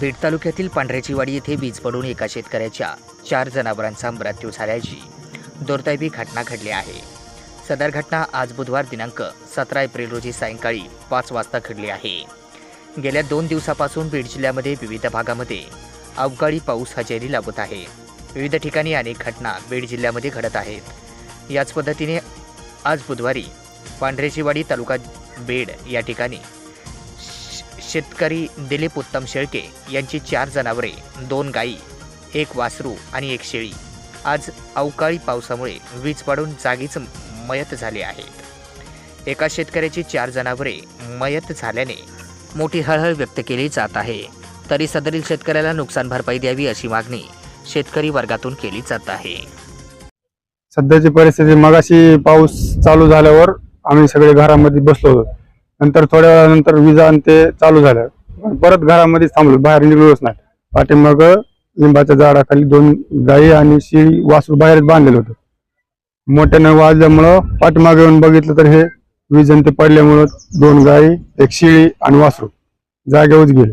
बीड तालुक्यातील पांढऱ्याचीवाडी येथे वीज पडून एका शेतकऱ्याच्या चार जनावरांचा मृत्यू झाल्याची दुर्दैवी घटना घडली आहे. सदर घटना आज बुधवार दिनांक सतरा एप्रिल रोजी सायंकाळी पाच वाजता घडली आहे. गेल्या दोन दिवसापासून बीड जिल्ह्यामध्ये विविध भागामध्ये अवकाळी पाऊस हजेरी लावत आहे. विविध ठिकाणी अनेक घटना बीड जिल्ह्यामध्ये घडत आहेत. याच पद्धतीने आज बुधवारी पांढरेचीवाडी तालुका बीड या ठिकाणी शेतकरी दिलीप उत्तम शेळके यांची चार जनावरे दोन गायी एक वासरू आणि एक शेळी. आज अवकाळी पावसामुळे वीज पडून जागीच मयत झाले आहेत एका शेतकऱ्याची चार जनावरे मयत झाल्याने मोठी हळहळ व्यक्त केली जात आहे. तरी सदरील शेतकऱ्याला नुकसान भरपाई द्यावी अशी मागणी शेतकरी वर्गातून केली जात आहे. सध्याची परिस्थिती मगाशी पाऊस चालू झाल्यावर आम्ही सगळे घरामध्ये बसलो होतो. नंतर थोड्या वेळानंतर विजा आणि ते चालू झालं. परत घरामध्येच थांबलो बाहेर निघलोच नाही. पाठीमाग लिंबाच्या झाडाखाली दोन गायी आणि शिळी वासरू बाहेरच बांधलेलं होतं. मोठ्यानं वाजल्यामुळं पाठीमागे येऊन बघितलं तर हे वीज आणि ते पडल्यामुळं दोन गायी एक शिळी आणि वासरू जागेवरच गेले.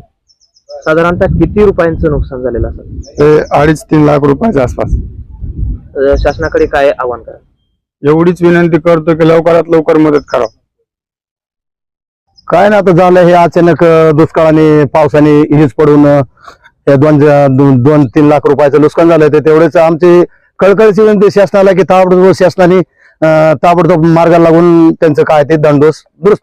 साधारणतः किती रुपयांचं नुकसान झालेलं असेल? ते अडीच तीन लाख रुपयाच्या आसपास. अं, शासनाकडे काय आव्हान करा एवढीच विनंती करतो की लवकरात लवकर मदत करा काय ना आता झालं हे अचानक अं, दुष्काळाने पावसाने हीच पडून अं, हे दोन दोन दोन तीन लाख रुपयाचं नुकसान झालं ते तेवढेच आमची कळकळीची विनंती शासनाला की ताबडतोब शासनाने अं, ताबडतोब मार्गाला लागून त्यांचं काय ते दंडोस दुरुस्त